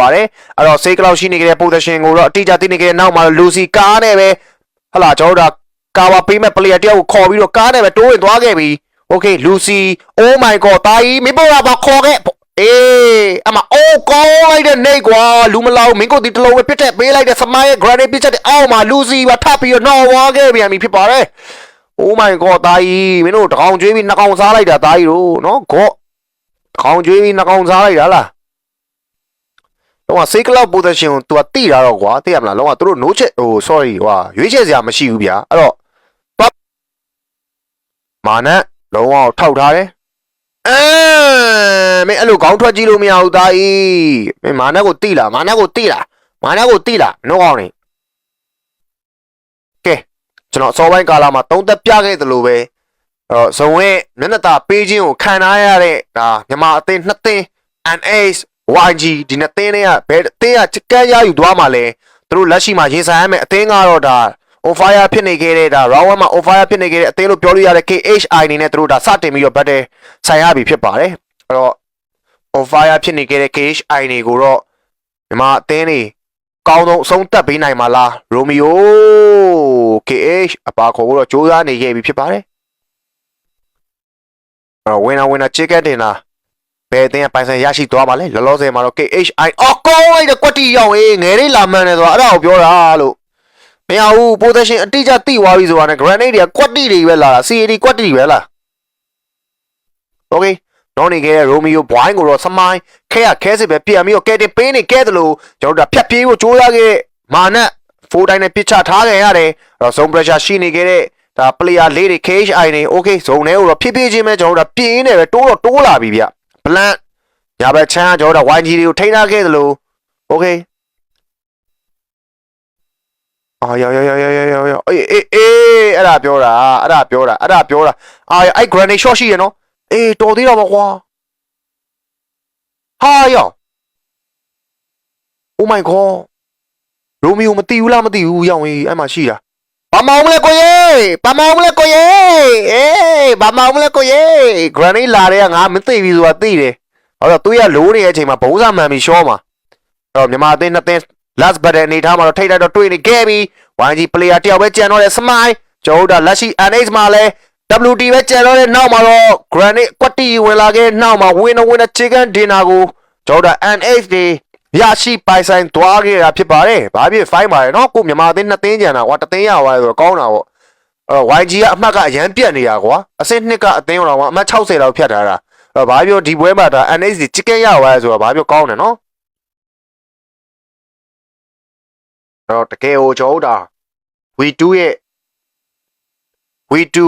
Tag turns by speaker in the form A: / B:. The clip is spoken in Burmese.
A: ပါတယ်အဲ့တော့စိတ်ကလောက်ရှိနေကြတဲ့ position ကိုတော့အတိအကျသိနေကြတဲ့နောက်မှာလူစီကားနဲ့ပဲဟလာကျွန်တော်တို့ကာဝါပေးမဲ့ player တယောက်ကိုခေါ်ပြီးတော့ကားနဲ့ပဲတိုးဝင်သွားခဲ့ပြီ okay လူစီ oh my god တာကြီးမင်းပေါ်လာပါခေါ်ခဲ့အေးအမအိုးကောင်းလိုက်တဲ့နေကွာလူမလောက်မင်းကိုဒီတလုံးပဲပြစ်တဲ့ပေးလိုက်တဲ့စမိုင်းရဲ့ granite ပြစ်ချက်တဲ့အောက်မှာလူစီပါထပ်ပြီးတော့နော်ဝါခဲ့ပြန်ပြီဖြစ်ပါတယ် Oh my god တာကြီးမင်းတို့တကောင်ကျွေးပြီးနှကောင်စားလိုက်တာတာကြီးတို့နော်ဂေါ့တကောင်ကျွေးပြီးနှကောင်စားလိုက်တာလား တော့က save cloud position ကို तू ကတိတာတော့ကွာသိရမလားလုံးဝသူတို့ no check ဟို sorry ဟွာရွေးချယ်စရာမရှိဘူးဗျာအဲ့တော့သွားမာနလုံးဝထောက်ထားတယ်အဲမင်းအဲ့လိုခေါင်းထွက်ကြည့်လို့မရဘူးတာကြီးမင်းမာနကိုတိလားမာနကိုတိလားမာနကိုတိလားနှုတ်ကောင်းနေကဲကျွန်တော်အစောပိုင်းကာလမှာသုံးသက်ပြခဲ့သလိုပဲအဲ့တော့ဇုံရဲ့မျက်နှာသာပေးခြင်းကိုခံထားရတဲ့ဒါမြန်မာအသင်းနှစ်သင်း NS YG ဒီနှစ်သင်းတွေကဘယ်အသင်းကချက်ကန်းရယူသွားမှလဲသူတို့လက်ရှိမှာရင်ဆိုင်ရမယ့်အသင်းကတော့ဒါ on fire ဖြစ်နေခဲ့တဲ့ဒါ round 1မှာ on fire ဖြစ်နေခဲ့တဲ့အသင်းလို့ပြောလို့ရတဲ့ KHI အနေနဲ့သူတို့ဒါစတင်ပြီးတော့ battle ဆိုင်ရပြီဖြစ်ပါတယ်အဲ့တော့ on fire ဖြစ်နေခဲ့တဲ့ KHI တွေကိုတော့မြန်မာအသင်းတွေကောင်းဆုံးအဆုံးတက်ပေးနိုင်မှာလားရိုမီယို KH အပါခေါ်ဖို့တော့စူးစမ်းနေခဲ့ပြီဖြစ်ပါတယ်အဲ့တော့ဝင်နာဝင်နာ chicken တင်တာ ဘယ်အသင်းကပိုင်ဆိုင်ရရှိသွားမှာလဲလောလောဆယ်မှာတော့ KHI အော်ကောင်းလိုက်တဲ့ကွက်တီရောက်ရေးငယ်လေးလာမှန်းနေဆိုတာအဲ့ဒါကိုပြောတာလို့မရဘူး position အတိအကျသိသွားပြီဆိုတာနဲ့ grenade တွေကကွက်တီတွေပဲလာတာ CAD ကွက်တီပဲလား Okay တော့နေခဲ့တဲ့ Romeo ဘွိုင်းကိုတော့စမိုင်းခဲရခဲစစ်ပဲပြန်ပြီးတော့ကဲတင်ပေးနေခဲ့တယ်လို့ကျွန်တော်တို့ကဖြတ်ပြေးဖို့ကြိုးစားခဲ့တဲ့မာနတ်4တိုင်းနဲ့ပစ်ချထားခဲ့ရတယ်အဲ့တော့ zone pressure ရှိနေခဲ့တဲ့ဒါ player လေးတွေ KHI နေ okay zone ထဲကိုတော့ဖြည်းဖြည်းချင်းပဲကျွန်တော်တို့ကပြင်းနေပဲတိုးတော့တိုးလာပြီဗျ blank ညာဘက်ချမ်းကကျွန်တော်တို့က YG တွေကိုထိန်းထားခဲ့တယ်လို့ okay အာယောယောယောယောယောယောယောအေးအေးအေးအဲ့ဒါပြောတာအဲ့ဒါပြောတာအဲ့ဒါပြောတာအာအဲ့ granite shot ရှိရနော်အေးတော်သေးတော့ပါကွာဟာယော Oh my god ရိုမီယိုမသိဘူးလားမသိဘူးရောက်ရင်အဲ့မှာရှိတာ ဘာမောင်မလဲကိုရေဘာမောင်မလဲကိုရေအေးဘာမောင်မလဲကိုရေ granite လာတဲ့ကငါမသိပြီဆိုတာသိတယ်ဟောတော့သူရလိုးနေတဲ့အချိန်မှာဘုံးစာမှန်ပြီးရှောမှာအဲ့တော့မြန်မာအသင်းနှစ်သင်း last battle အနေထားမှာတော့ထိတ်တိုက်တော့တွေ့နေခဲ့ပြီ YG player တယောက်ပဲကြံတော့တဲ့ smile ကျွန်တော်တို့လက်ရှိ NH မှာလဲ WT ပဲကျန်တော့တဲ့နောက်မှာတော့ Granite ကွက်တီဝင်လာခဲ့နောက်မှာ winner winner chicken dinner ကိုကျွန်တော်တို့ NH တွေ ရရှိပိုင်ဆိုင်သွားခဲ့တာဖြစ်ပါတယ်။ဘာဖြစ်ဖိုင်းပါတယ်နော်ကိုမြန်မာအသင်းနှစ်သင်းကျန်တာကွာတစ်သင်းရသွားဆိုတော့ကောင်းတာပေါ့။အဲ့တော့ YG ကအမှတ်ကအရန်ပြတ်နေတာကွာ။အဆင့်နှစ်ကအသင်းတော်ကအမှတ်60လောက်ဖြတ်ထားတာ။အဲ့တော့ဘာပြောဒီပွဲမှာဒါ NH တွေ chicken ရသွားဆိုတော့ဘာပြောကောင်းတယ်နော်။အဲ့တော့တကယ်ကိုကျွန်တော်တို့ဒါ V2 ရဲ့ V2